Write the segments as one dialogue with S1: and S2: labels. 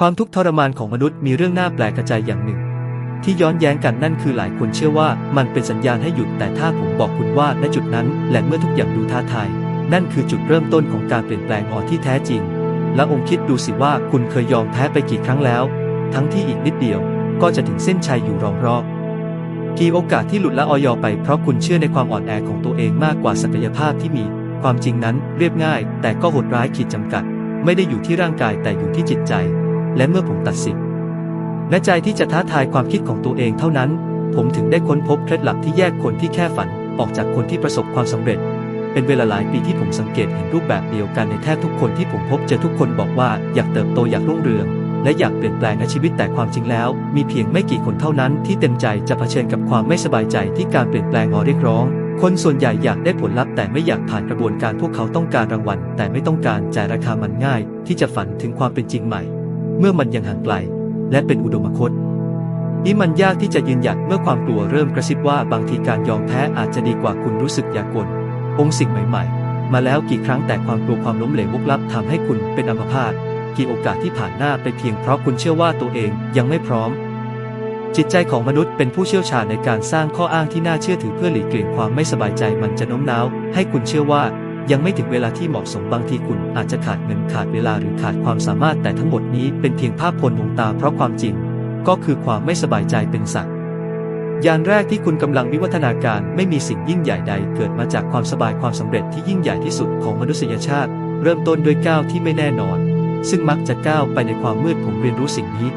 S1: ความทุกข์ทรมานของมนุษย์มีเรื่องน่าแปลกกระจายอย่างหนึ่ง ที่ย้อนแย้งกันนั่นคือหลายคนเชื่อว่ามันเป็นสัญญาณให้หยุดแต่ถ้าผมบอกคุณว่าณจุดนั้น และเมื่อทุกอย่างดูท้าทาย นั่นคือจุดเริ่มต้นของการเปลี่ยนแปลงออที่แท้จริง และองค์คิดดูสิว่าคุณเคยยอมแพ้ไปกี่ครั้งแล้ว ทั้งที่อีกนิดเดียว ก็จะถึงเส้นชัยอยู่รองรอบกี่โอกาสที่หลุดและออยไปเพราะคุณเชื่อในความอ่อนแอของตัวเองมากกว่าศักยภาพที่มี ความจริงนั้นเรียบง่าย แต่ก็โหดร้ายขีดจำกัด ไม่ได้อยู่ที่ร่างกายแต่อยู่ที่จิตใจ และเมื่อผมตัดสินและใจที่จะท้าทายความคิดของตัวเองเท่านั้น ผมถึงได้ค้นพบเคล็ดลับที่แยกคนที่แค่ฝันออกจากคนที่ประสบความสำเร็จ เป็นเวลาหลายปีที่ผมสังเกตเห็นรูปแบบเดียวกันในแทบทุกคนที่ผมพบเจอทุกคนบอกว่าอยากเติบโตอยากรุ่งเรือง และอยากเปลี่ยนแปลงในชีวิตแต่ความจริงแล้ว มีเพียงไม่กี่คนเท่านั้น ที่เต็มใจจะเผชิญกับความไม่สบายใจที่การเปลี่ยนแปลงออเรียกร้อง คนส่วนใหญ่อยากได้ผลลัพธ์แต่ไม่อยากผ่านกระบวนการพวกเขาต้องการรางวัล แต่ไม่ต้องการจ่ายราคามันง่าย ที่จะฝันถึงความเป็นจริงใหม่ เมื่อมันยังห่างไกล และเป็นอุดมคตนี่มันยากที่จะยืนหยัดเมื่อความกลัวเริ่มกระซิบว่าบางทีการยอมแพ้อาจจะดีกว่าคุณรู้สึกอยากกลองสิ่งใหม่ ๆ มาแล้วกี่ครั้งแต่ความกลัวความล้มเหลววกลับทำให้คุณเป็นอัมพาตกี่โอกาสที่ผ่านหน้าไปเพียงเพราะคุณเชื่อว่าตัวเองยังไม่พร้อม จิตใจของมนุษย์เป็นผู้เชี่ยวชาญในการสร้างข้ออ้างที่น่าเชื่อถือเพื่อหลีกเลี่ยงความไม่สบายใจมันจะโน้มน้าวให้คุณเชื่อว่า ยังไม่ถึงเวลาที่เหมาะสมบางทีคุณอาจจะขาดเงินขาดเวลาหรือขาดความสามารถแต่ทั้งหมดนี้เป็นเพียงภาพพลวงตาเพราะความจริง ก็คือความไม่สบายใจเป็นสักยานแรกที่คุณกำลังวิวัฒนาการไม่มีสิ่งยิ่งใหญ่ใด เกิดมาจากความสบายความสำเร็จที่ยิ่งใหญ่ที่สุดของมนุษยชาติ เริ่มต้นด้วยก้าวที่ไม่แน่นอน ซึ่งมักจะก้าวไปในความมืดผมเรียนรู้สิ่งนี้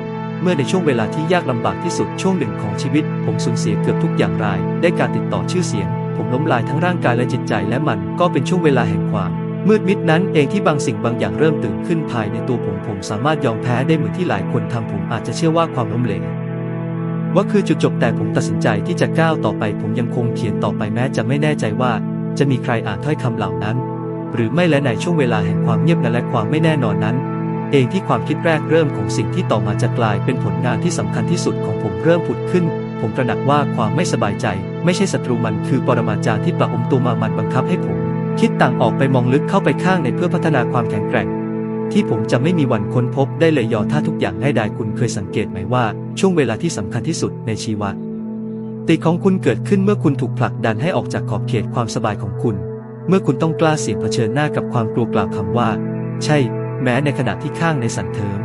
S1: เมื่อในช่วงเวลาที่ยากลำบากที่สุดช่วงหนึ่งของชีวิต ผมสูญเสียเกือบทุกอย่างราย ได้การติดต่อชื่อเสียง ผมล้มลายทั้งร่างกายและจิตใจและมันก็เป็นช่วงเวลาแห่งความมืดมิดนั้นเองที่บางสิ่งบางอย่างเริ่มตื่นขึ้นภายในตัวผมผมสามารถยอมแพ้ได้เหมือนที่หลายคนทำผมอาจจะเชื่อว่าความล้มเหลวว่าคือจุดจบแต่ผมตัดสินใจที่จะก้าวต่อไป ผมยังคงเขียนต่อไปแม้จะไม่แน่ใจว่า จะมีใครอ่านถ้อยคำเหล่านั้น หรือไม่และในช่วงเวลาแห่งความเงียบนั้นและความไม่แน่นอนนั้น เองที่ความคิดแรกเริ่มของสิ่งที่ต่อมาจะกลายเป็นผลงานที่สำคัญที่สุดของผมเริ่มผุดขึ้น ผมตระหนักว่าความไม่สบายใจ ไม่ใช่ศัตรูมันคือปรมาจารย์ที่ประอมตัวมามันบังคับให้ผม คิดต่างออกไปมองลึกเข้าไปข้างในเพื่อพัฒนาความแข็งแกร่ง ที่ผมจะไม่มีวันค้นพบได้เลยยอถ้าทุกอย่างง่ายดายคุณเคยสังเกตไหมว่า ช่วงเวลาที่สำคัญที่สุดในชีวิตติของคุณเกิดขึ้นเมื่อคุณถูกผลักดันให้ออกจากขอบเขตความสบายของคุณ เมื่อคุณต้องกล้าเสี่ยงเผชิญหน้ากับความกลัวกล่าวคำว่า ใช่ แม้ในขณะที่ข้างในสันเทิม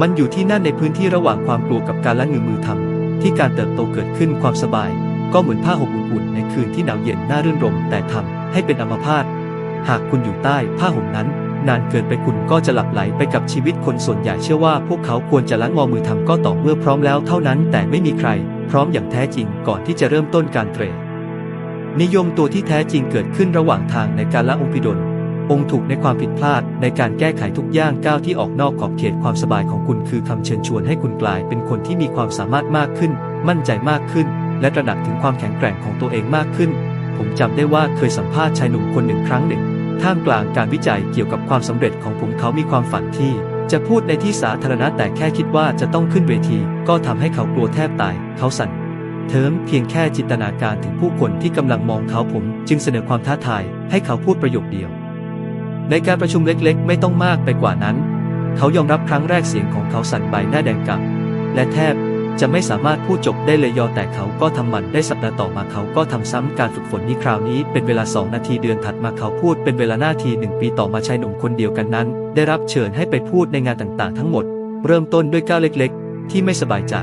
S1: มันอยู่ที่นั่นในพื้นที่ระหว่างความกลัวกับการละงือมือทำ ที่การเติบโตเกิดขึ้นความสบาย ก็เหมือนผ้าห่มอุ่นๆในคืนที่หนาวเย็นน่ารื่นรมแต่ทำให้เป็นอัมพาตหากคุณอยู่ใต้ผ้าห่มนั้น นานเกินไปคุณก็จะหลับไหลไปกับชีวิตคนส่วนใหญ่เชื่อว่าพวกเขาควรจะละงอมือทำก็ต่อเมื่อพร้อมแล้วเท่านั้น แต่ไม่มีใคร พร้อมอย่างแท้จริงก่อนที่จะเริ่มต้นการเทรดนิยมตัวที่แท้จริงเกิดขึ้นระหว่างทางในการละองค์พิดล องค์ถูกในความผิดพลาดในการแก้ไขทุกย่างก้าวที่ออกนอกขอบเขตความสบายของคุณคือคำเชิญชวนให้คุณกลายเป็นคนที่มีความสามารถมากขึ้น มั่นใจมากขึ้น และตระหนักถึงความแข็งแกร่งของตัวเองมากขึ้น ผมจำได้ว่าเคยสัมภาษณ์ชายหนุ่มคนหนึ่งครั้งหนึ่ง ท่ามกลางการวิจัยเกี่ยวกับความสำเร็จของผมเขามีความฝันที่ จะพูดในที่สาธารณะแต่แค่คิดว่าจะต้องขึ้นเวที ก็ทำให้เขากลัวแทบตาย เขาสั่นเทิมเพียงแค่จินตนาการถึงผู้คนที่กำลังมองเขาผม จึงเสนอความท้าทายให้เขาพูดประโยคเดียว ในการประชุมเล็กๆ ไม่ต้องมากไปกว่านั้น เขายอมรับครั้งแรกเสียงของเขาสั่นใบหน้าแดงกำและแทบจะไม่สามารถพูดจบได้เลยยอแต่เขาก็ทำมันได้สัปดาห์ต่อมาเขาก็ทำซ้ำการฝึกฝนนี้คราวนี้เป็นเวลาสองนาทีเดือนถัดมาเขาพูดเป็นเวลาหน้าทีหนึ่งปีต่อมาชายหนุ่มคนเดียวกันนั้น ได้รับเชิญให้ไปพูดในงานต่างๆ ทั้งหมด เริ่มต้นด้วยก้าวเล็ก ๆ ที่ไม่สบายใจ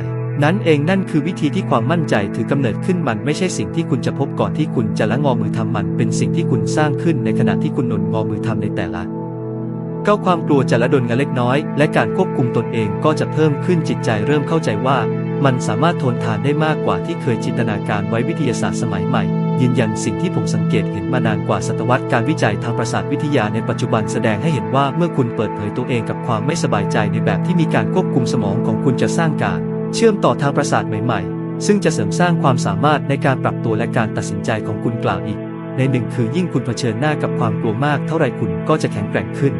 S1: นั้นเองนั่นคือวิธีที่ความมั่นใจถือกำเนิดขึ้นมันไม่ใช่สิ่งที่คุณจะพบก่อนที่คุณจะละงอมือทำมัน เป็นสิ่งที่คุณสร้างขึ้นในขณะที่คุณหนุนงอมือทำในแต่ละก้าวความกลัวจะละดนกันเล็กน้อย และการควบคุมตนเองก็จะเพิ่มขึ้นจิตใจเริ่มเข้าใจว่า มันสามารถทนทานได้มากกว่าที่เคยจินตนาการไว้วิทยาศาสตร์สมัยใหม่ ยืนยันสิ่งที่ผมสังเกตเห็นมานานกว่าศตวรรษการวิจัยทางประสาทวิทยาในปัจจุบันแสดงให้เห็นว่าเมื่อคุณเปิดเผยตัวเองกับความไม่สบายใจในแบบที่มีการควบคุมสมองของคุณจะสร้างการ เชื่อมต่อทางประสาทใหม่ๆ ซึ่งจะเสริมสร้างความสามารถในการปรับตัวและการตัดสินใจของคุณกล่าวอีก ในหนึ่งคือยิ่งคุณเผชิญหน้ากับความกลัวมากเท่าไรคุณก็จะแข็งแกร่งขึ้น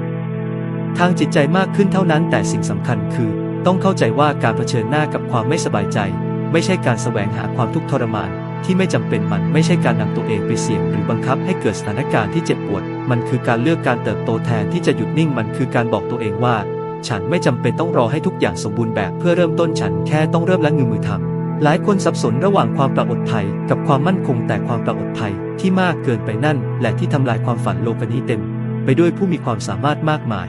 S1: ทางจิตใจมากขึ้นเท่านั้นแต่สิ่งสำคัญคือ ต้องเข้าใจว่าการเผชิญหน้ากับความไม่สบายใจ ไม่ใช่การแสวงหาความทุกข์ทรมานที่ไม่จำเป็นมันไม่ใช่การนำตัวเองไปเสี่ยงหรือบังคับให้เกิดสถานการณ์ที่เจ็บปวด มันคือการเลือกการเติบโตแทนที่จะหยุดนิ่งมันคือการบอกตัวเองว่า ฉันไม่จำเป็นต้องรอให้ทุกอย่างสมบูรณ์แบบเพื่อเริ่มต้นฉันแค่ต้องเริ่มและงือมือทำหลายคนสับสนระหว่างความปราอดภัยกับความมั่นคงแต่ความปราอดภัยที่มากเกินไปนั่น และที่ทำลายความฝันโลกนี้เต็ม ไปด้วยผู้มีความสามารถมากมาย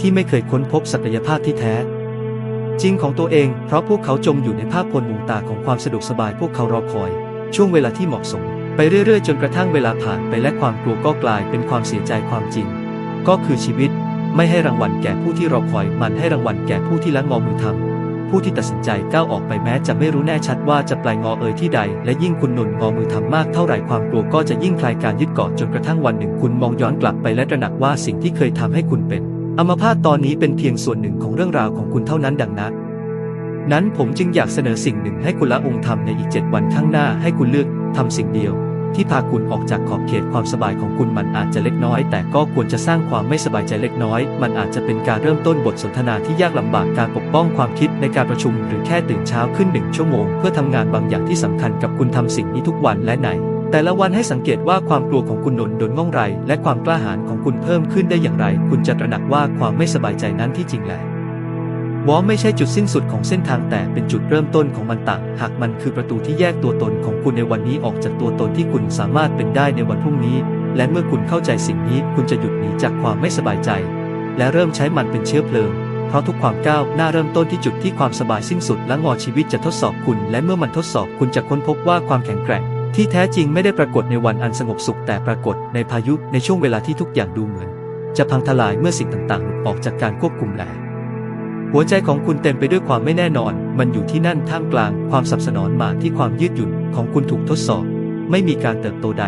S1: ที่ไม่เคยค้นพบศักยภาพที่แท้ จริงของตัวเอง เพราะพวกเขาจมอยู่ในภาพพลวงตาของความสะดวกสบายพวกเขารอคอย ช่วงเวลาที่เหมาะสม ไปเรื่อยๆ จนกระทั่งเวลาผ่านไปและความกลัวก็กลายเป็นความเสียใจความจริง ก็คือชีวิต ไม่ให้รางวัลแก่ผู้ที่รอคอย มันให้รางวัลแก่ผู้ที่ละงอมือทำผู้ที่ตัดสินใจก้าวออกไปแม้จะไม่รู้แน่ชัดว่าจะปลายงอเอยที่ใด และยิ่งคุณหนุนงอมือทำมากเท่าไหร่ความกลัวก็จะยิ่งคลายการยึดเกาะจนกระทั่งวันหนึ่งคุณมองย้อนกลับไปและตระหนักว่าสิ่งที่เคยทำให้คุณเป็นอัมพาตตอนนี้เป็นเพียงส่วนหนึ่งของเรื่องราวของคุณเท่านั้นดังนั้นนั้นผมจึงอยากเสนอสิ่งหนึ่งให้คุณละองค์ทำในอีกเจ็ดวันข้างหน้าให้คุณเลือกทำสิ่งเดียว ที่พาคุณออกจากขอบเขตความสบายของคุณมันอาจจะเล็กน้อย แต่ก็ควรจะสร้างความไม่สบายใจเล็กน้อย มันอาจจะเป็นการเริ่มต้นบทสนทนาที่ยากลำบากการปกป้องความคิดในการประชุม หรือแค่ตื่นเช้าขึ้นหนึ่งชั่วโมง เพื่อทำงานบางอย่างที่สำคัญกับคุณทำสิ่งนี้ทุกวันและไหนแต่ละวันให้สังเกตว่าความกลัวของคุณหนนโดนง่องไร และความกล้าหาญของคุณเพิ่มขึ้นได้อย่างไร คุณจะตระหนักว่าความไม่สบายใจนั้นที่จริงแล้ว วอไม่ใช่จุดสิ้นสุดของเส้นทางแต่เป็นจุดเริ่มต้นของมันต่าง หากมันคือประตูที่แยกตัวตนของคุณในวันนี้ออกจากตัวตนที่คุณสามารถเป็นได้ในวันพรุ่งนี้ และเมื่อคุณเข้าใจสิ่งนี้คุณจะหยุดหนีจากความไม่สบายใจ และเริ่มใช้มันเป็นเชื้อเพลิง เพราะทุกความก้าวหน้าเริ่มต้นที่จุดที่ความสบายสิ้นสุดและงอชีวิตจะทดสอบคุณ และเมื่อมันทดสอบคุณจะค้นพบว่าความแข็งแกร่ง ที่แท้จริงไม่ได้ปรากฏในวันอันสงบสุขแต่ปรากฏในพายุในช่วงเวลาที่ทุกอย่างดูเหมือน จะพังทลายเมื่อสิ่งต่างๆหลุดออกจากการควบคุมแล้ว หัวใจของคุณเต็มไปด้วยความไม่แน่นอน มันอยู่ที่นั่นท่ามกลางความสับสนอนมาที่ความยืดหยุ่นของคุณถูกทดสอบ ไม่มีการเติบโตใด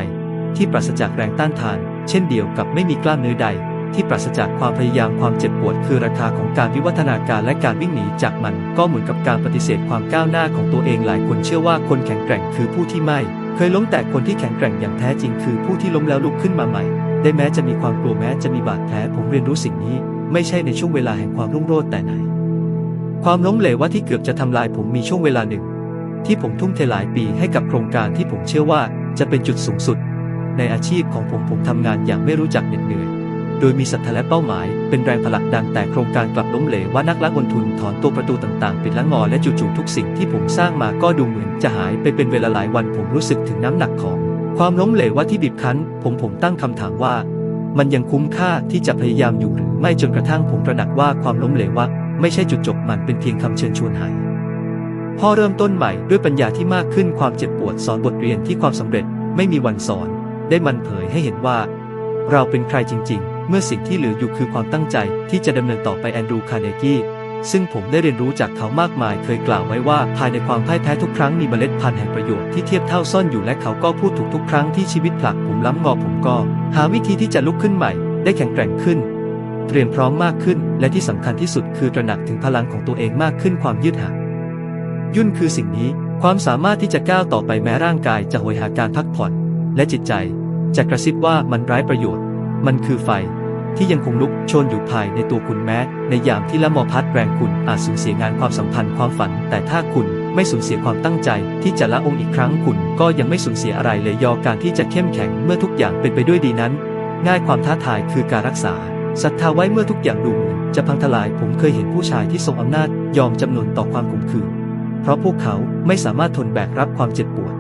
S1: ที่ปราศจากแรงต้านทาน เช่นเดียวกับไม่มีกล้ามเนื้อใด ที่ปราศจากความพยายามความเจ็บปวด คือราคาของการวิวัฒนาการและการวิ่งหนีจากมัน ก็เหมือนกับการปฏิเสธความก้าวหน้าของตัวเองหลายคนเชื่อว่าคนแข็งแกร่งคือผู้ที่ไม่ เคยล้มแต่คนที่แข็งแกร่งอย่างแท้จริง คือผู้ที่ล้มแล้วลุกขึ้นมาใหม่ ได้แม้จะมีความกลัวแม้จะมีบาดแผลผมเรียนรู้สิ่งนี้ ไม่ใช่ในช่วงเวลาแห่งความรุ่งโรจน์แต่ไหน ความล้มเหลวว่าที่เกือบจะทำลายผมมีช่วงเวลาหนึ่ง ที่ผมทุ่มเทหลายปีให้กับโครงการที่ผมเชื่อว่าจะเป็นจุดสูงสุด ในอาชีพของผมผมทำงานอย่างไม่รู้จักเหน็ดเหนื่อย โดยมีศรัทธาและเป้าหมาย เป็นแรงผลักดันแต่โครงการกลับล้มเหลวว่านักลงทุนถอนตัวประตูต่างๆ ปิดละงอและจู่ๆทุกสิ่งที่ผมสร้างมาก็ดูเหมือนจะหายไปเป็นเวลาหลายวันผมรู้สึกถึงน้ำหนักของ ความล้มเหลวว่าที่บีบคั้น ผมผมตั้งคำถามว่า มันยังคุ้มค่าที่จะพยายามอยู่หรือไม่จนกระทั่งผมตระหนักว่าความล้มเหลวว่า ไม่ใช่จุดจบมันเป็นเพียงคำเชิญชวนหายพอเริ่มต้นใหม่ด้วยปัญญาที่มากขึ้นความเจ็บปวดสอนบทเรียนที่ความสำเร็จไม่มีวันสอน ได้มันเผยให้เห็นว่า เราเป็นใครจริง ๆ เมื่อสิ่งที่เหลืออยู่คือความตั้งใจที่จะดำเนินต่อไปแอนดรูคาร์เนกี้ซึ่งผมได้เรียนรู้จากเขามากมาย เคยกล่าวไว้ว่าภายในความพ่ายแพ้ทุกครั้งมีเมล็ดพันธุ์แห่งประโยชน์ที่เทียบเท่าซ่อนอยู่และเขาก็พูดถูกทุกครั้งที่ชีวิตผลักผมล้ำงอผมก็ หาวิธีที่จะลุกขึ้นใหม่ ได้แข็งแกร่งขึ้น เตรียมพร้อมมากขึ้น และที่สำคัญที่สุดคือตระหนักถึงพลังของตัวเองมากขึ้นความยืดหยุ่นยุ่นคือสิ่งนี้ ความสามารถที่จะก้าวต่อไปแม้ร่างกายจะโหยหาการพักผ่อน และจิตใจ จะกระซิบว่ามันไร้ประโยชน์ มันคือไฟ ที่ยังคงลุกโชนอยู่ภายในตัวคุณแม้ ในยามที่ละมอพัดแรงคุณอาจสูญเสียงานความสัมพันธ์ความฝัน แต่ถ้าคุณไม่สูญเสียความตั้งใจ ที่จะละองค์อีกครั้งคุณก็ยังไม่สูญเสียอะไรเลยยอการที่จะเข้มแข็งเมื่อทุกอย่างเป็นไปด้วยดีนั้น ง่ายความท้าทายคือการรักษา ศรัทธาไว้เมื่อทุกอย่างดูเหมือนจะพังทลาย ผมเคยเห็นผู้ชายที่ทรงอำนาจยอมจำนนต่อความขมขืน เพราะพวกเขาไม่สามารถทนแบกรับความเจ็บปวด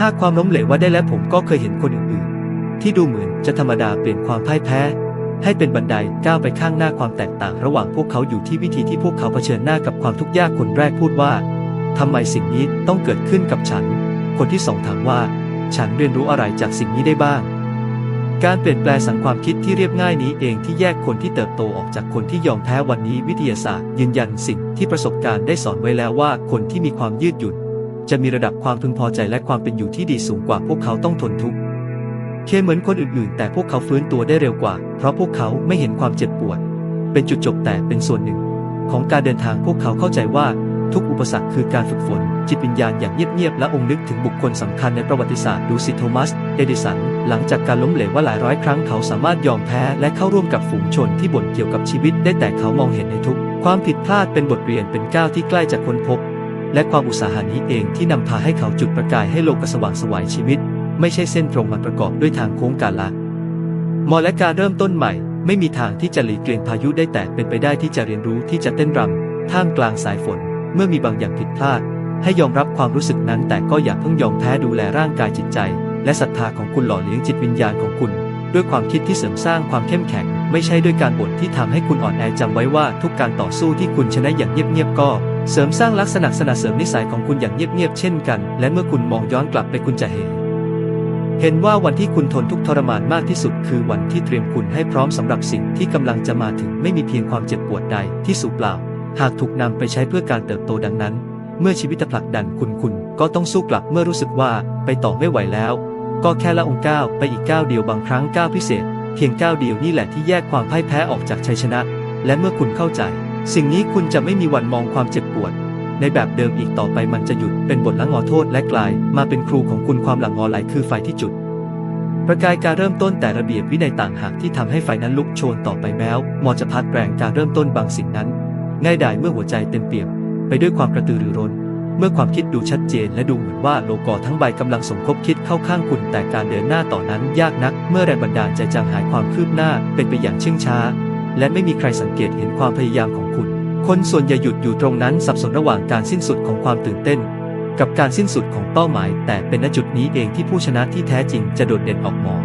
S1: หากความล้มเหลวว่าได้และผมก็เคยเห็นคนอื่นๆ ที่ดูเหมือนจะธรรมดาเปลี่ยนความพ่ายแพ้ ให้เป็นบันไดก้าวไปข้างหน้าความแตกต่าง ระหว่างพวกเขาอยู่ที่วิธีที่พวกเขาเผชิญหน้ากับความทุกข์ยากคนแรกพูดว่าทำไมสิ่งนี้ต้องเกิดขึ้นกับฉัน คนที่สองถามว่า ฉันเรียนรู้อะไรจากสิ่งนี้ได้บ้าง การเปลี่ยนแปลงสังความคิดที่เรียบง่ายนี้เองที่แยกคนที่เติบโตออกจากคนที่ยอมแพ้วันนี้วิทยาศาสตร์ยืนยันสิ่งที่ประสบการณ์ได้สอนไว้แล้วว่าคนที่มีความยืดหยุ่น จะมีระดับความพึงพอใจและความเป็นอยู่ที่ดีสูงกว่าพวกเขาต้องทนทุกข์เคเหมือนคนอื่นๆ แต่พวกเขาฟื้นตัวได้เร็วกว่า เพราะพวกเขาไม่เห็นความเจ็บปวด เป็นจุดจบแต่เป็นส่วนหนึ่ง ของการเดินทางพวกเขาเข้าใจว่า ทุกอุปสรรคคือการฝึกฝน จิตวิญญาณอย่างเงียบๆและองค์นึกถึงบุคคลสำคัญในประวัติศาสตร์ดูสิโทมัส เอดิสัน หลังจากการล้มเหลวว่าหลายร้อยครั้งเขาสามารถยอมแพ้และเข้าร่วมกับฝูงชนที่บ่นเกี่ยวกับชีวิตได้แต่เขามองเห็นในทุก ความผิดพลาดเป็นบทเรียนเป็นก้าวที่ใกล้จะค้นพบ และความอุตสาหะนี้เองที่นำพาให้เขาจุดประกายให้โลกสว่างสวายชีวิต ไม่ใช่เส้นตรงมันประกอบด้วยทางโค้งกาละมอและการเริ่มต้นใหม่ ไม่มีทางที่จะหลีกเลี่ยงพายุได้แต่เป็นไปได้ที่จะเรียนรู้ที่จะเต้นรำท่ามกลางสายฝน เมื่อมีบางอย่างผิดพลาด ให้ยอมรับความรู้สึกนั้น แต่ก็อย่าเพิ่งยอมแพ้ดูแลร่างกายจิตใจ และศรัทธาของคุณหล่อเลี้ยงจิตวิญญาณของคุณ ด้วยความคิดที่เสริมสร้างความเข้มแข็ง ไม่ใช่ด้วยการบ่นที่ทำให้คุณอ่อนแอจำไว้ว่าทุกการต่อสู้ที่คุณชนะอย่างเงียบๆก็เสริมสร้างลักษณะสนับเสริมนิสัยของคุณอย่างเงียบๆเช่นกัน และเมื่อคุณมองย้อนกลับไปคุณจะเห็น เห็นว่าวันที่คุณทนทุกทรมานมากที่สุด คือวันที่เตรียมคุณให้พร้อมสำหรับสิ่งที่กำลังจะมาถึงไม่มีเพียงความเจ็บปวดใดที่สูญเปล่า หากถูกนำไปใช้เพื่อการเติบโตดังนั้น เมื่อชีวิตผลักดันคุณคุณก็ต้องสู้กลับเมื่อรู้สึกว่าไปต่อไม่ไหวแล้ว ก็แค่ละองค์ก้าวไปอีกก้าวเดียวบางครั้งก้าวพิเศษ เพียงก้าวเดียวนี่แหละที่แยกความพ่ายแพ้ออกจากชัยชนะ และเมื่อคุณเข้าใจ สิ่งนี้คุณจะไม่มีวันมองความเจ็บปวด ในแบบเดิมอีกต่อไปมันจะหยุดเป็นบทละงอโทษและกลาย มาเป็นครูของคุณความหลังงอไหลคือไฟที่จุดประกายการเริ่มต้นแต่ระเบียบวินัยต่างหากที่ทำให้ไฟนั้นลุกโชนต่อไปแม้วมอจะพัดแรงการเริ่มต้นบางสิ่งนั้น ง่ายดายเมื่อหัวใจเต็มเปี่ยมไปด้วยความกระตือรือร้น เมื่อความคิดดูชัดเจนและดูเหมือนว่าโลกอทั้งใบกำลังสมคบคิดเข้าข้างคุณ แต่การเดินหน้าต่อนั้นยากนัก เมื่อแรงบันดาลใจจางหายความคืบหน้าเป็นไปอย่างเชื่องช้า และไม่มีใครสังเกตเห็นความพยายามของคุณ คนส่วนใหญ่หยุดอยู่ตรงนั้นสับสนระหว่างการสิ้นสุดของความตื่นเต้น กับการสิ้นสุดของเป้าหมาย แต่เป็นณจุดนี้เองที่ผู้ชนะที่แท้จริงจะโดดเด่นออกมอ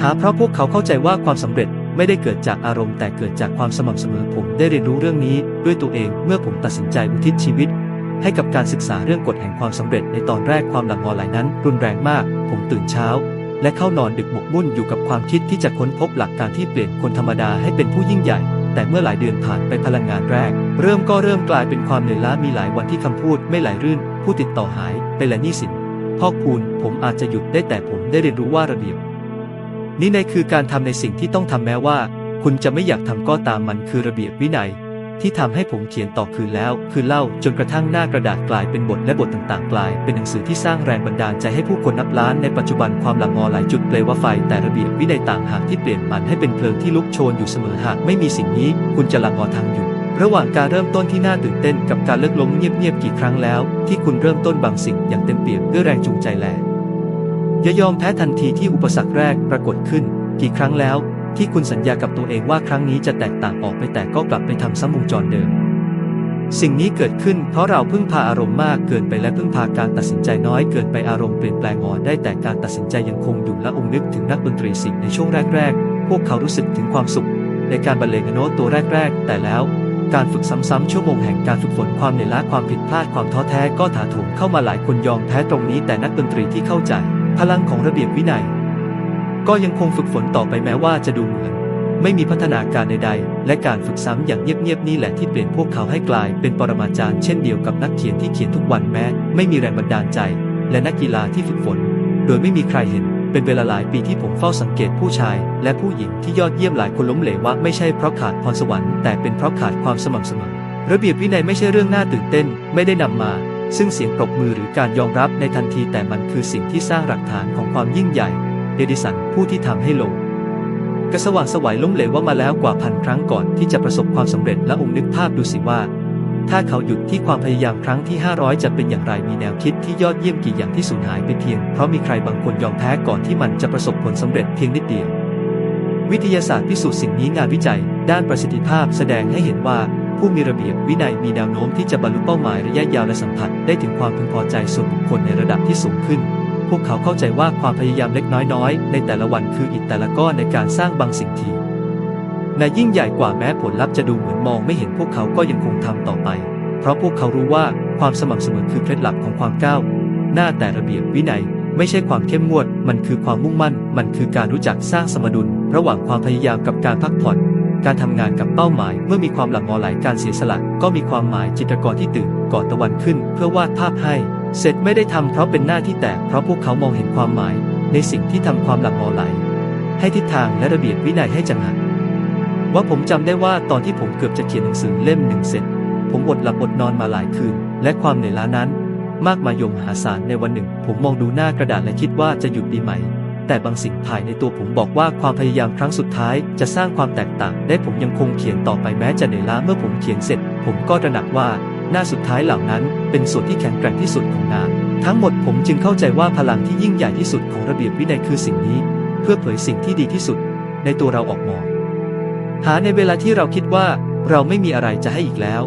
S1: หาเพราะพวกเขาเข้าใจว่าความสำเร็จ ไม่ได้เกิดจากอารมณ์แต่เกิดจากความสม่ำเสมอผมได้เรียนรู้เรื่องนี้ด้วยตัวเองเมื่อผมตัดสินใจอุทิศชีวิต ให้กับการศึกษาเรื่องกฎแห่งความสำเร็จในตอนแรกความหลังงอไหลนั้น รุนแรงมาก ผมตื่นเช้า และเข้านอนดึกหมกมุ่นอยู่กับความคิดที่จะค้นพบหลักการที่เปลี่ยนคนธรรมดาให้เป็นผู้ยิ่งใหญ่ แต่เมื่อหลายเดือนผ่านไปพลังงานแรก เริ่มก็เริ่มกลายเป็นความเหนื่อยล้ามีหลายวันที่คำพูดไม่ไหลรื่น ผู้ติดต่อหายไปและหนี้สินพอกพูนผมอาจจะหยุดได้แต่ผมได้เรียนรู้ว่าระเบียบ นี่ในคือการทำในสิ่งที่ต้องทำแม้ว่า คุณจะไม่อยากทำก็ตามมันคือระเบียบวินัย ที่ทำให้ผมเขียนต่อคืนแล้ว คืนเล่าจนกระทั่งหน้ากระดาษกลายเป็นบทและบทต่างๆ กลาย เป็นหนังสือที่สร้างแรงบันดาลใจให้ผู้คนนับล้านในปัจจุบันความหลังงอหลายจุดเปลวไฟแต่ระเบียบวินัยต่างหากที่เปลี่ยนมันให้เป็นเพลิงที่ลุกโชนอยู่เสมอหากไม่มีสิ่งนี้ คุณจะหลังงอทางอยู่ระหว่างการเริ่มต้นที่น่าตื่นเต้นกับการเลิกล้มเงียบๆกี่ครั้งแล้ว ที่คุณเริ่มต้นบางสิ่งอย่างเต็มเปี่ยมด้วยแรงจูงใจแล อย่ายอมแพ้ทันทีที่อุปสรรคแรกปรากฏขึ้น กี่ครั้งแล้วที่คุณสัญญากับตัวเองว่าครั้งนี้จะแตกต่างออกไปแต่ก็กลับไปทำซ้ำวงจรเดิม สิ่งนี้เกิดขึ้นเพราะเราพึ่งพาอารมณ์มากเกินไปและพึ่งพาการตัดสินใจน้อยเกินไปอารมณ์เปลี่ยนแปลงอ่อนได้แต่การตัดสินใจยังคงอยู่และองค์นึกถึงนักดนตรีสิ่งในช่วงแรก ๆ พวกเขารู้สึกถึงความสุข ในการบรรเลงโน้ตตัวแรก ๆ แต่แล้วการฝึกซ้ำๆชั่วโมงแห่งการฝึกฝนความเหนื่อยล้าความผิดพลาดความท้อแท้ก็ถาโถมเข้ามาหลายคนยอมแพ้ตรงนี้แต่นักดนตรีที่เข้าใจ พลังของระเบียบวินัย ก็ยังคงฝึกฝนต่อไปแม้ว่าจะดูเหมือน ไม่มีพัฒนาการใดๆ และการฝึกซ้ำอย่างเงียบๆนี่แหละที่เปลี่ยนพวกเขาให้กลายเป็นปรมาจารย์เช่นเดียวกับนักเขียนที่เขียนทุกวันแม้ ไม่มีแรงบันดาลใจ และนักกีฬาที่ฝึกฝน โดยไม่มีใครเห็นเป็นเวลาหลายปีที่ผมเฝ้าสังเกตผู้ชาย และผู้หญิงที่ยอดเยี่ยมหลายคนล้มเหลวว่าไม่ใช่เพราะขาดพรสวรรค์แต่เป็นเพราะขาดความสม่ำเสมอ ระเบียบวินัยไม่ใช่เรื่องน่าตื่นเต้น ไม่ได้นำมา ซึ่งเสียงปรบมือหรือการยอมรับในทันทีแต่มันคือสิ่งที่สร้างหลักฐานของความยิ่งใหญ่ เอดิสันผู้ที่ทำให้โลกกระสว่างสวัยล้มเหลวว่ามาแล้วกว่าพันครั้งก่อนที่จะประสบความสำเร็จและองค์นึกภาพดูสิว่า ถ้าเขาหยุดที่ความพยายามครั้งที่ 500 จะเป็นอย่างไรมีแนวคิดที่ยอดเยี่ยมกี่อย่างที่สูญหายไปเพียง เพราะมีใครบางคนยอมแพ้ก่อนที่มันจะประสบผลสำเร็จเพียงนิดเดียววิทยาศาสตร์พิสูจน์สิ่งนี้งานวิจัย ด้านประสิทธิภาพแสดงให้เห็นว่า ผู้มีระเบียบวินัยมีแนวโน้มที่จะบรรลุเป้าหมายระยะยาวและสัมผัสได้ถึงความพึงพอใจส่วนบุคคลในระดับที่สูงขึ้น พวกเขาเข้าใจว่าความพยายามเล็กน้อยๆในแต่ละวันคืออิฐแต่ละก้อนในการสร้างบางสิ่งทีในยิ่งใหญ่กว่าแม้ผลลัพธ์จะดูเหมือนมองไม่เห็นพวกเขาก็ยังคงทำต่อไป เพราะพวกเขารู้ว่าความสม่ำเสมอคือเคล็ดลับของความก้าวหน้าแต่ระเบียบวินัยไม่ใช่ความเข้มงวด มันคือความมุ่งมั่น มันคือการรู้จักสร้างสมดุล ระหว่างความพยายามกับการพักผ่อน การทำงานกับเป้าหมาย เมื่อมีความหลังงอไหลการเสียสละ ก็มีความหมายจิตรกรที่ตื่นก่อนตะวันขึ้น เพื่อวาดภาพให้ เสร็จไม่ได้ทำเพราะเป็นหน้าที่แต่เพราะพวกเขามองเห็นความหมาย ในสิ่งที่ทำความหลังงอไหล ให้ทิศทางและระเบียบวินัยให้จังหันว่าผมจำได้ว่าตอนที่ผมเกือบจะเขียนหนังสือเล่มหนึ่งเสร็จ ผมอดหลับอดนอนมาหลายคืน และความเหนื่อยล้านั้น มากมายมหาศาลในวันหนึ่ง ผมมองดูหน้ากระดาษและคิดว่าจะหยุดดีไหม แต่บางสิ่งภายในตัวผมบอกว่าความพยายามครั้งสุดท้ายจะสร้างความแตกต่างได้ผมยังคงเขียนต่อไปแม้จะเหนื่อยล้าเมื่อผมเขียนเสร็จ ผมก็ตระหนักว่า หน้าสุดท้ายเหล่านั้นเป็นส่วนที่แข็งแกร่งที่สุดของงาน ทั้งหมดผมจึงเข้าใจว่าพลังที่ยิ่งใหญ่ที่สุดของระเบียบวินัยคือสิ่งนี้ เพื่อเผยสิ่งที่ดีที่สุด ในตัวเราออกมาหาในเวลาที่เราคิดว่าเราไม่มีอะไรจะให้อีกแล้ว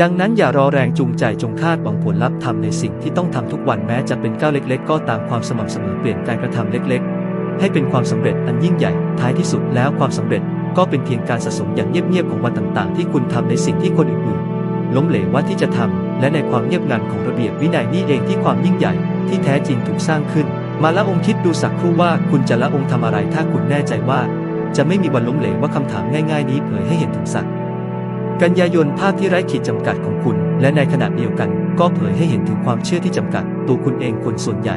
S1: ดังนั้นอย่ารอแรงจูงใจจงคาดหวังผลลัพธ์ทำในสิ่งที่ต้องทำทุกวันแม้จะเป็นก้าวเล็ก ๆ ก็ตามความสม่ำเสมอเปลี่ยนการกระทำเล็ก ๆ ให้เป็นความสำเร็จอันยิ่งใหญ่ท้ายที่สุดแล้วความสำเร็จก็เป็นเพียงการสะสมอย่างเงียบๆของวันต่างๆ ที่คุณทำในสิ่งที่คนอื่นๆล้มเหลวว่าที่จะทำและในความเงียบงันของระเบียบวินัยนี่เองที่ความยิ่งใหญ่ ที่แท้จริงถูกสร้างขึ้น มาละองคิดดูสักครู่ว่าคุณจะละองทำอะไรถ้าคุณแน่ใจว่า จะไม่มีวันล้มเหลวว่าคำถามง่าย ๆ นี้เผยให้เห็นถึงสัตว์ กันยายนภาพที่ไร้ขีดจำกัดของคุณ และในขณะเดียวกัน ก็เผยให้เห็นถึงความเชื่อที่จำกัด ตัวคุณเองคนส่วนใหญ่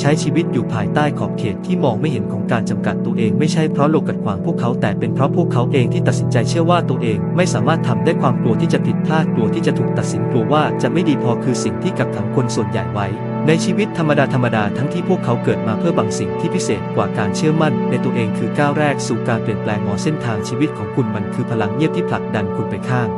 S1: ใช้ชีวิตอยู่ภายใต้ขอบเขตที่มองไม่เห็นของการจำกัดตัวเองไม่ใช่เพราะโลกกัดขวางพวกเขาแต่เป็นเพราะพวกเขาเองที่ตัดสินใจเชื่อว่าตัวเองไม่สามารถทำได้ความกลัวที่จะผิดพลาดกลัวที่จะถูกตัดสินกลัวว่าจะไม่ดีพอคือสิ่งที่กักขังคนส่วนใหญ่ไว้ ในชีวิตธรรมดาธรรมดาทั้งที่พวกเขาเกิดมาเพื่อบางสิ่งที่พิเศษกว่าการเชื่อมั่น ในตัวเองคือก้าวแรกสู่การเปลี่ยนแปลงมอเส้นทางชีวิตของคุณมันคือพลังเงียบที่ผลักดันคุณไปข้าง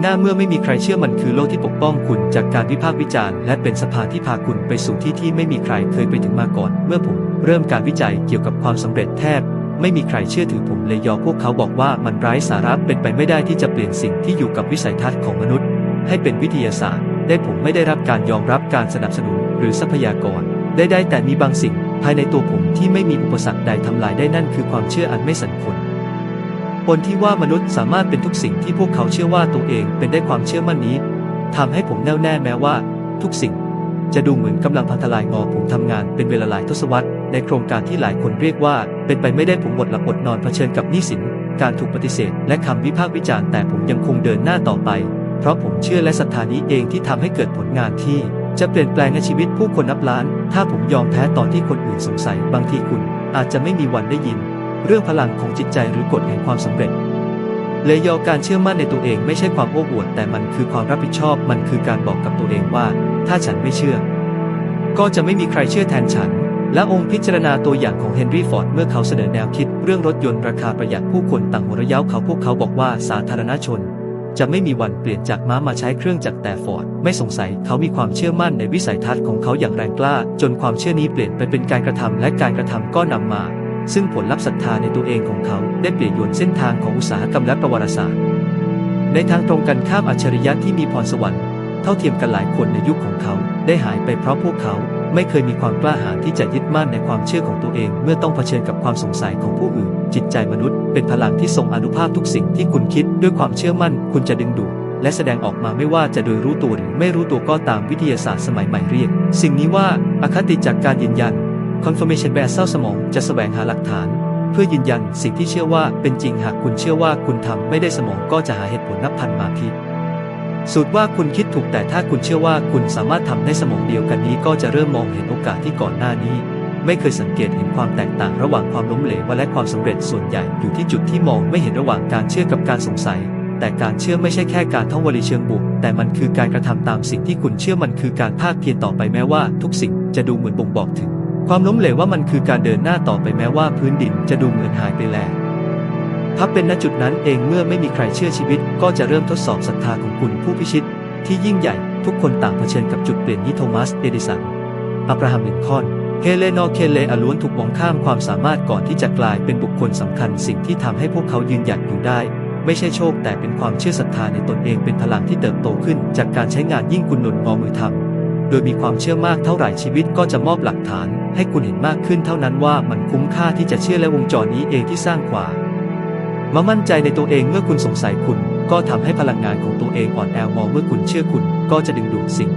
S1: หน้าเมื่อไม่มีใครเชื่อมันคือโลกที่ปกป้องคุณจากการวิพากษ์วิจารณ์และเป็นสะพาที่พาคุณไปสู่ที่ที่ไม่มีใครเคยไปถึงมาก่อน เมื่อผมเริ่มการวิจัยเกี่ยวกับความสำเร็จแทบ ไม่มีใครเชื่อถือผมเลยยอมพวกเขาบอกว่ามันไร้สาระเป็นไปไม่ได้ที่จะเปลี่ยนสิ่งที่อยู่กับวิสัยทัศน์ของมนุษย์ ให้เป็นวิทยาศาสตร์ ได้ผมไม่ได้รับการยอมรับการสนับสนุนหรือทรัพยากรได้ได้แต่มีบางสิ่ง ภายในตัวผมที่ไม่มีอุปสรรคใดทำลายได้นั่นคือความเชื่ออันไม่สันผลบนที่ว่ามนุษย์สามารถเป็นทุกสิ่งที่พวกเขาเชื่อว่าตัวเองเป็นได้ความเชื่อมั่นนี้ทำให้ผมแน่วแน่แม้ว่า ทุกสิ่ง จะดูเหมือนกำลังพังทลายงอผมทำงานเป็นเวลาหลายทศวรรษในโครงการที่หลายคนเรียกว่า เป็นไปไม่ได้ผมอดหลับอดนอนเผชิญกับหนี้สิน การถูกปฏิเสธ และคำวิพากษ์วิจารณ์แต่ผมยังคงเดินหน้าต่อไป เพราะผมเชื่อและศรัทธานี้เองที่ทำให้เกิดผลงานที่ จะเปลี่ยนแปลงในชีวิตผู้คนนับล้าน ถ้าผมยอมแพ้ตอนที่คนอื่นสงสัย บางทีคุณอาจจะไม่มีวันได้ยิน เรื่องพลังของจิตใจหรือกฎแห่งความสำเร็จเลยยอการเชื่อมั่นในตัวเองไม่ใช่ความโอ้อวด แต่มันคือความรับผิดชอบ มันคือการบอกกับตัวเองว่า ถ้าฉันไม่เชื่อ ก็จะไม่มีใครเชื่อแทนฉัน และองค์พิจารณาตัวอย่างของเฮนรี่ฟอร์ดเมื่อเขาเสนอแนวคิด เรื่องรถยนต์ราคาประหยัดผู้คนต่างหัวเราะเขาพวกเขาบอกว่าสาธารณชน จะไม่มีวันเปลี่ยนจากม้ามาใช้เครื่องจักรแต่ฟอร์ด ไม่สงสัยเขามีความเชื่อมั่นในวิสัยทัศน์ของเขาอย่างแรงกล้า จนความเชื่อนี้เปลี่ยนไปเป็นการกระทำและการกระทำก็นำมา ซึ่งผลลัพธ์ศรัทธาในตัวเองของเขา ได้เปลี่ยนยนเส้นทางของอุตสาหกรรมและประวัติศาสตร์ ในทางตรงกันข้ามอัจฉริยะที่มีพรสวรรค์เท่าเทียมกันหลายคนในยุคของเขา ได้หายไปเพราะพวกเขาไม่เคยมีความกล้าหาญที่จะยึดมั่นในความเชื่อของตัวเอง เมื่อต้องเผชิญกับความสงสัยของผู้อื่น จิตใจมนุษย์ เป็นพลังที่ทรงอนุภาพทุกสิ่งที่คุณคิด ด้วยความเชื่อมั่นคุณจะดึงดูดและแสดงออกมาไม่ว่าจะโดยรู้ตัวหรือไม่รู้ตัวก็ตามวิทยาศาสตร์สมัยใหม่เรียก สิ่งนี้ว่าอคติจากการยืนยัน confirmation bias เศร้าสมองจะแสวงหาหลักฐาน เพื่อยืนยันสิ่งที่เชื่อว่าเป็นจริงหากคุณเชื่อว่าคุณทำไม่ได้สมองก็จะหาเหตุผลนับพันมาพิสูตรว่าคุณคิดถูกแต่ถ้าคุณเชื่อว่าคุณสามารถทำได้สมองเดียวกันนี้ก็จะเริ่มมองเห็นโอกาสที่ก่อนหน้านี้ ไม่เคยสังเกตเห็นความแตกต่างระหว่างความล้มเหลวและความสำเร็จส่วนใหญ่อยู่ที่จุดที่มองไม่เห็นระหว่างการเชื่อกับการสงสัย แต่การเชื่อไม่ใช่แค่การท่องวลีเชิงบวกแต่มันคือการกระทำตามสิ่งที่คุณเชื่อมันคือการภาคเพียรต่อไปแม้ว่าทุกสิ่งจะดูเหมือนบ่งบอกถึง ความล้มเหลวว่ามันคือการเดินหน้าต่อไปแม้ว่าพื้นดินจะดูเหมือนหายไปแล้วพับเป็นณจุดนั้นเองเมื่อไม่มีใครเชื่อชีวิต ก็จะเริ่มทดสอบศรัทธาของคุณผู้พิชิต ที่ยิ่งใหญ่ทุกคนต่างเผชิญกับจุดเปลี่ยนนี้โทมัสเอดิสันอับราฮัมลินคอน เฮเลนอเคเลอล้วนถูกมองข้ามความสามารถก่อนที่จะกลายเป็นบุคคลสำคัญ สิ่งที่ทำให้พวกเขายืนหยัดอยู่ได้ ไม่ใช่โชคแต่เป็นความเชื่อศรัทธาในตนเองเป็นพลังที่เติบโตขึ้น จากการใช้งานยิ่งคุณหนุนงอมือทำโดยมีความเชื่อมากเท่าไหร่ชีวิตก็จะมอบหลักฐาน ให้คุณเห็นมากขึ้นเท่านั้นว่ามันคุ้มค่าที่จะเชื่อและวงจรนี้เองที่สร้างกว่ามามั่นใจในตัวเองเมื่อคุณสงสัยคุณ ก็ทำให้พลังงานของตัวเองอ่อนแอมองเมื่อคุณเชื่อคุณ ก็จะดึงดูดสิ่ง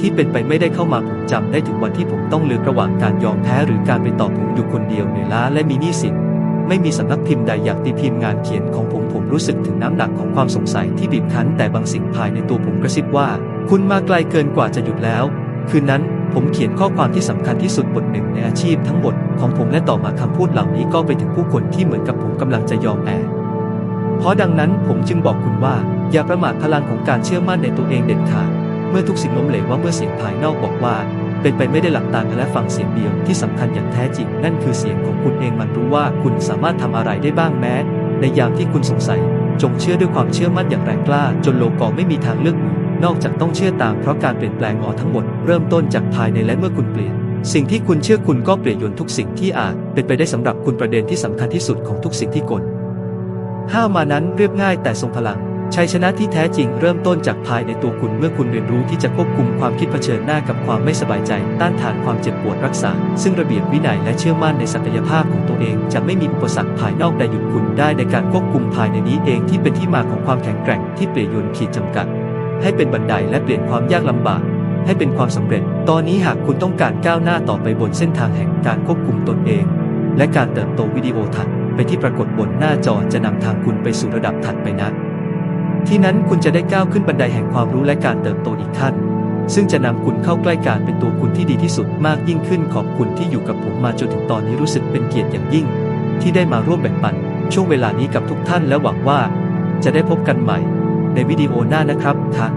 S1: ที่เป็นไปไม่ได้เข้ามาผมจำได้ถึงวันที่ผมต้องเลือกระหว่างการยอมแพ้หรือการไปต่อผมอยู่คนเดียวเหนื่อยล้าและมีหนี้สินไม่มีสำนักพิมพ์ใดอยากตีพิมพ์งานเขียนของผมผมรู้สึกถึงน้ำหนักของความสงสัยที่บีบคั้นแต่บางสิ่งภายในตัวผมกระซิบว่า คุณมาไกลเกินกว่าจะหยุดแล้ว คืนนั้นผมเขียนข้อความที่สำคัญที่สุดบทหนึ่งในอาชีพทั้งหมดของผมและต่อมาคำพูดเหล่านี้ก็ไปถึงผู้คนที่เหมือนกับผมกำลังจะยอมแพ้เพราะดังนั้นผมจึงบอกคุณว่า อย่าประมาทพลังของการเชื่อมั่นในตัวเองเด็ดขาด มื่อทุกสิ่งล้มเหลวว่าเมื่อเสียงภายนอกบอกว่า เป็นไปไม่ได้หลักตาและฟังเสียงเดียวที่สำคัญอย่างแท้จริง นั่นคือเสียงของคุณเองมันรู้ว่าคุณสามารถทำอะไรได้บ้างแม้ ในยามที่คุณสงสัย จงเชื่อด้วยความเชื่อมั่นอย่างแรงกล้า จนโลกอไม่มีทางเลือกอื่นนอกจากต้องเชื่อตามเพราะการเปลี่ยนแปลงงอทั้งหมดเริ่มต้นจากภายในและเมื่อคุณเปลี่ยน สิ่งที่คุณเชื่อคุณก็เปลี่ยนยนทุกสิ่งที่อาจ เป็นไปได้สำหรับคุณประเด็นที่สำคัญที่สุดของทุกสิ่งที่กลห้ามานั้นเรียบง่ายแต่ทรงพลัง ชัยชนะที่แท้จริงเริ่มต้นจากภายในตัวคุณเมื่อคุณเรียนรู้ที่จะควบคุมความคิดเผชิญหน้ากับความไม่สบายใจ ต้านทานความเจ็บปวดรักษา ซึ่งระเบียบวินัยและเชื่อมั่นในศักยภาพของตัวเอง จะไม่มีอุปสรรคภายนอกใดหยุดคุณได้ในการควบคุมภายในนี้เองที่เป็นที่มาของความแข็งแกร่งที่เปลี่ยนยนขีดจำกัด ให้เป็นบันไดและเปลี่ยนความยากลำบากให้เป็นความสำเร็จ ตอนนี้หากคุณต้องการก้าวหน้าต่อไปบนเส้นทางแห่งการควบคุมตนเอง และการเติบโตวิดีโอถัดไปที่ปรากฏบนหน้าจอจะนำทางคุณไปสู่ระดับถัดไปนะ ที่นั้นคุณจะได้ก้าวขึ้นบันไดแห่งความรู้และการเติบโตอีกขั้น ซึ่งจะนำคุณเข้าใกล้การเป็นตัวคุณที่ดีที่สุดมากยิ่งขึ้นขอบคุณที่อยู่กับผมมาจนถึงตอนนี้รู้สึกเป็นเกียรติอย่างยิ่ง ที่ได้มาร่วมแบ่งปัน ช่วงเวลานี้กับทุกท่านและหวังว่า จะได้พบกันใหม่ ในวิดีโอหน้านะครับค่ะ